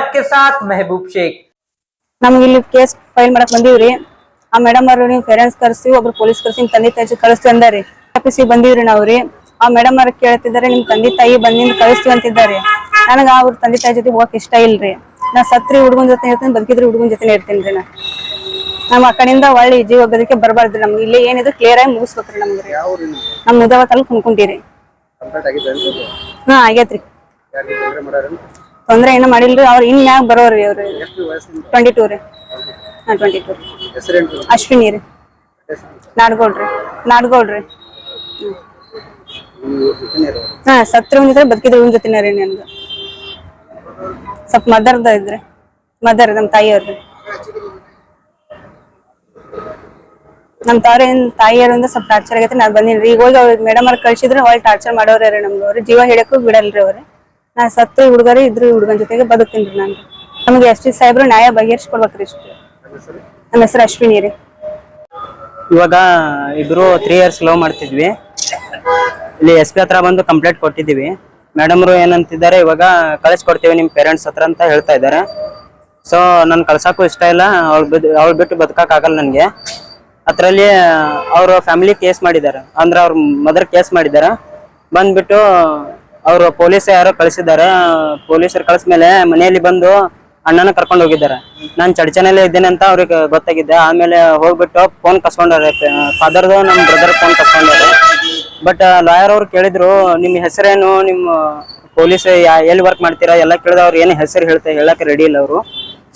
आपके साथ महबूब शेख ನಮ್ಗೆ ಇಲ್ಲಿ ಕೇಸ್ ಫೈಲ್ ಮಾಡಕ್ ಬಂದೀವ್ರಿ ಆ ಮೇಡಮ್ ಅವ್ರು ನೀವು ಪೇರೆಂಟ್ಸ್ ಕರ್ಸಿ ಒಬ್ರು ಪೊಲೀಸ್ ಕರ್ಸಿ ನಿಮ್ ತಂದೆ ತಾಯಿ ಕಳಿಸ್ತೀವಿ ಅಂದಾರಿ ಆಫೀಸಿಗೆ ಬಂದಿವ್ರಿ ನಾವ್ರಿ ಆ ಮೇಡಮ್ ಅವ್ರ ಕೇಳ್ತಿದ್ದಾರೆ ನಿಮ್ ತಂದೆ ತಾಯಿ ಬಂದಿಂದ ಕಳಿಸ್ತೀವಿ ಅಂತಿದ್ದಾರೆ ನನಗ ಅವ್ರ ತಂದೆ ತಾಯಿ ಜೊತೆ ಹೋಗಕ್ ಇಷ್ಟ ಇಲ್ರಿ ನಾ ಸತ್ರಿ ಹುಡುಗನ್ ಜೊತೆ ಇರ್ತೀನಿ ಬದುಕಿದ್ರಿ ಹುಡುಗನ್ ಜೊತೆ ಇರ್ತೀನಿ ರೀ ನಾ ನಮ್ಮ ಆ ಕಡೆಯಿಂದ ಒಳ್ಳೆ ಜೀವ ಬದುಕೆ ಬರಬಾರ್ದ್ರಿ ನಮ್ಗೆ ಇಲ್ಲಿ ಏನಿದ್ರು ಕ್ಲಿಯರ್ ಆಗಿ ಮುಗಿಸ್ಬೇಕ್ರಿ ನಮ್ಗೆ ಯಾವ ಊರಿನ ನಮ್ ಮುದವ ತಲಕ್ ಕುಂದ್ಕೊಂತೀರಿ ಕಂಪ್ಲೇಂಟ್ ಆಗಿದೆ ಅಂತ ಹಾ ಆಗೇತ್ರಿ ಯಾರಿಗೆ ತೊಂದರೆ ಏನು ಮಾಡಿಲ್ರಿ. ಅವ್ರ ಇನ್ ಮ್ಯಾಗ ಬರೋರಿ ಅವ್ರು? ಟ್ವೆಂಟಿ ಟೂ ರೀ. ಟ್ವೆಂಟಿ ಟೂ ಹೆಸರೇನ್ರಿ ಅಶ್ವಿನಿ ರೀ. ನಾಡ್ಗೋಳ್ ರೀ. ನಾಡ್ಗೋಳ್ ರೀ. ಹಾ, ಸತ್ರ ಒಂದಿದ್ರೆ ಬದುಕಿದ್ರೆ, ಇವನ್ ಜೊತೆನೇ ರೀ ಸ್ವಲ್ಪ ಮದರ್ದ ಇದ್ರಿ. ಮದರ್ ನಮ್ಮ ತಾಯಿಯವ್ರಿ ನಮ್ ತಾವ್ರ ಏನ್ ತಾಯಿಯರಿಂದ ಸ್ವಲ್ಪ ಟಾರ್ಚರ್ ಆಗೈತೆ ನಾ ಬಂದಿನ್ರಿ ಈಗ ಹೋಗಿ ಅವ್ರ ಮೇಡಮ್ ಅವ್ರ ಕಳ್ಸಿದ್ರೆ ಒಳ್ಳೆ ಟಾರ್ಚರ್ ಮಾಡೋರೇ ರೀ ನಮ್ಗೆ ಅವ್ರು. ಜೀವ ಹೇಳಕ್ಕೂ ಬಿಡಲ್ರಿ ಅವ್ರೆ. ನಾ ಸತ್ತು ಹುಡುಗರು ಇದ್ರು ಹುಡುಗನ ಜೊತೆಗೆ ಬದುಕ್ತೀನಿ ನಾನು. ನಮ್ಗೆ ಎಸ್ ಟಿ ಸಾಹೇಬ್ರು ನ್ಯಾಯ ಬಗೆಹರಿಸ್ಕೊಡ್ಬೇಕ್ರಿ ಇಷ್ಟು. ನಮ್ಮ ಹೆಸರು ಅಶ್ವಿನಿ ರೀ. ಇವಾಗ ಇಬ್ರು ತ್ರೀ ಇಯರ್ಸ್ ಲವ್ ಮಾಡ್ತಿದ್ವಿ. ಇಲ್ಲಿ ಎಸ್ ಪಿ ಹತ್ರ ಬಂದು ಕಂಪ್ಲೇಂಟ್ ಕೊಟ್ಟಿದ್ದೀವಿ. ಮೇಡಮ್ರು ಏನಂತಿದ್ದಾರೆ, ಇವಾಗ ಕಳಿಸ್ಕೊಡ್ತೀವಿ ನಿಮ್ಮ ಪೇರೆಂಟ್ಸ್ ಹತ್ರ ಅಂತ ಹೇಳ್ತಾ ಇದ್ದಾರೆ. ಸೊ ನನ್ ಕಳ್ಸಕ್ಕೂ ಇಷ್ಟ ಇಲ್ಲ. ಅವ್ಳು ಬಿದ್ದು ಅವ್ಳು ಬಿಟ್ಟು ಬದುಕಕ್ಕಾಗಲ್ಲ ನನಗೆ. ಅದರಲ್ಲಿ ಅವ್ರ ಫ್ಯಾಮಿಲಿ ಕೇಸ್ ಮಾಡಿದ್ದಾರೆ. ಅಂದ್ರೆ ಅವ್ರ ಮದರ್ ಕೇಸ್ ಮಾಡಿದ್ದಾರೆ. ಬಂದ್ಬಿಟ್ಟು ಅವರು ಪೊಲೀಸ್ ಯಾರೋ ಕಳಿಸಿದ್ದಾರೆ. ಪೊಲೀಸರು ಕಳಿಸ್ಮೇಲೆ ಮನೆಯಲ್ಲಿ ಬಂದು ಅಣ್ಣನ ಕರ್ಕೊಂಡು ಹೋಗಿದ್ದಾರೆ. ನಾನು ಚಡಚನಲ್ಲೇ ಇದ್ದೇನೆ ಅಂತ ಅವ್ರಿಗೆ ಗೊತ್ತಾಗಿದ್ದೆ ಆಮೇಲೆ ಹೋಗ್ಬಿಟ್ಟು ಫೋನ್ ಕಸ್ಕೊಂಡಾರೆ ಫಾದರ್ದು ನಮ್ಮ ಬ್ರದರ್ ಫೋನ್ ಕಸ್ಕೊಂಡಾರೆ ಬಟ್ ಲಾಯರ್ ಅವ್ರು ಕೇಳಿದ್ರು, ನಿಮ್ಮ ಹೆಸರೇನು? ನಿಮ್ಮ ಪೊಲೀಸ್ ಎಲ್ಲಿ ವರ್ಕ್ ಮಾಡ್ತೀರಾ? ಎಲ್ಲ ಕೇಳಿದ, ಅವ್ರು ಏನು ಹೆಸರು ಹೇಳ್ತಾ, ಹೇಳಕ್ಕೆ ರೆಡಿ ಇಲ್ಲ ಅವರು.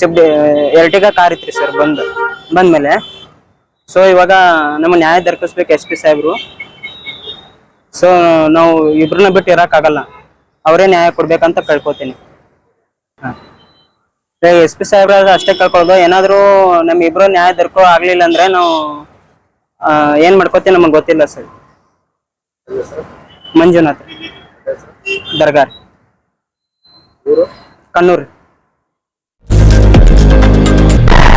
ಸಿಫ್ಟ್ ಎರಟಿಗ ಕಾರ್ ಇತ್ರಿ ಸರ್ ಬಂದು, ಬಂದ್ಮೇಲೆ. ಸೊ ಇವಾಗ ನಮ್ಮ ನ್ಯಾಯ ದೊರಕಿಸ್ಬೇಕು ಎಸ್ ಪಿ ಸಾಹೇಬ್ರು. ಸೊ ನಾವು ಇಬ್ರನ್ನ ಬಿಟ್ಟು ಇರೋಕ್ಕಾಗಲ್ಲ ಅವರೇ ನ್ಯಾಯ ಕೊಡ್ಬೇಕಂತ ಕೇಳ್ಕೊತೀನಿ. ಎಸ್ ಪಿ ಸಾಹೇಬ್ರ ಅಷ್ಟೇ ಕೇಳ್ಕೊಳ್ಳೋದು ಏನಾದರೂ ನಮ್ಮ ಇಬ್ರು ನ್ಯಾಯ ದೊರಕೋ ಆಗ್ಲಿಲ್ಲ ಅಂದ್ರೆ ನಾವು ಏನ್ ಮಾಡ್ಕೋತೀವಿ ನಮಗೆ ಗೊತ್ತಿಲ್ಲ ಸರ್. ಮಂಜುನಾಥ್. ದರ್ಗಾರ್. ಕಣ್ಣೂರು.